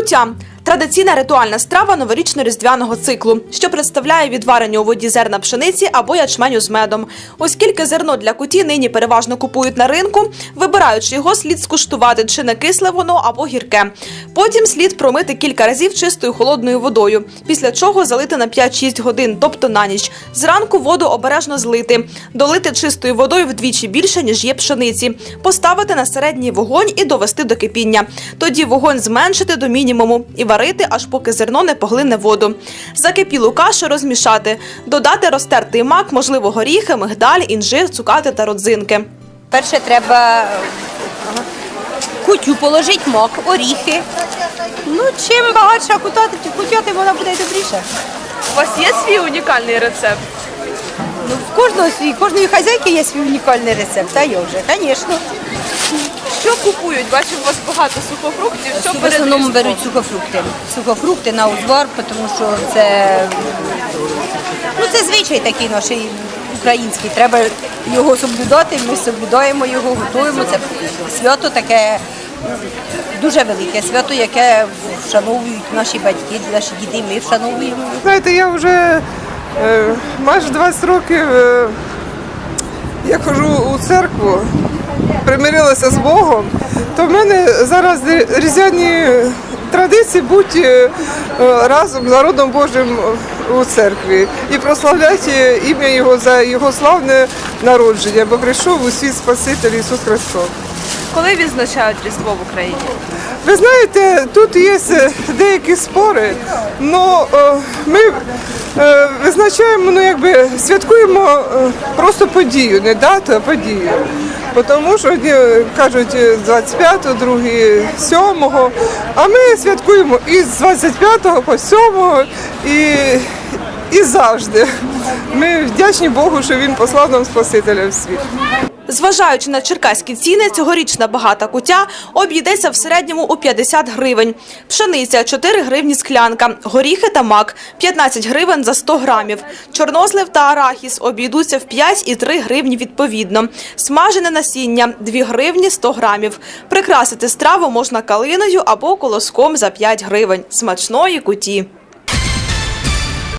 Куття традиційна ритуальна страва новорічно-різдвяного циклу, що представляє відварені у воді зерна пшениці або ячменю з медом. Оскільки зерно для куті нині переважно купують на ринку, вибираючи його, слід скуштувати чи не кисле воно або гірке. Потім слід промити кілька разів чистою холодною водою, після чого залити на 5-6 годин, тобто на ніч. Зранку воду обережно злити, долити чистою водою вдвічі більше, ніж є пшениці, поставити на середній вогонь і довести до кипіння. Тоді вогонь зменшити до мінімуму і варити, аж поки зерно не поглине воду. Закипілу кашу розмішати, додати розтертий мак, можливо, горіхи, мигдаль, інжир, цукати та родзинки. Перше треба кутю положити, мак, оріхи. Ну, чим багатша кутати, кутяти, вона буде добріша. У вас є свій унікальний рецепт? Ну, в кожного свій, кожної хазяйки є свій унікальний рецепт, а я вже, звісно. Що купують? Бачу, у вас багато сухофруктів. Що В основному беруть сухофрукти. Сухофрукти на узвар, тому що це, ну, це звичай такий наш український. Треба його соблюдати, ми соблюдаємо його, готуємо. Це свято таке дуже велике свято, яке вшановують наші батьки, наші діди, ми вшановуємо. Знаєте, я вже е, майже 20 років е, я ходжу у церкву, примирилася з Богом, то в мене зараз різдвяні традиції бути е, разом з народом Божим у церкві і прославляти ім'я Його за Його славне народження, бо прийшов у світ Спаситель Ісус Христос. Коли відзначають Різдво в Україні? Ви знаєте, тут є е, деякі спори, але ми е, визначаємо, ну якби святкуємо е, просто подію, не дату, а подію. Тому що одні кажуть е, 25-го, другі 7-го, а ми святкуємо і з 25-го по 7-го і, і завжди. Ми вдячні Богу, що він послав нам Спасителя в світ. Зважаючи на черкаські ціни, цьогорічна багата кутя обійдеться в середньому у 50 гривень. Пшениця – 4 гривні склянка, горіхи та мак – 15 гривень за 100 грамів. Чорнослив та арахіс обійдуться в 5 і 3 гривні відповідно. Смажене насіння – 2 гривні 100 грамів. Прикрасити страву можна калиною або колоском за 5 гривень. Смачної куті!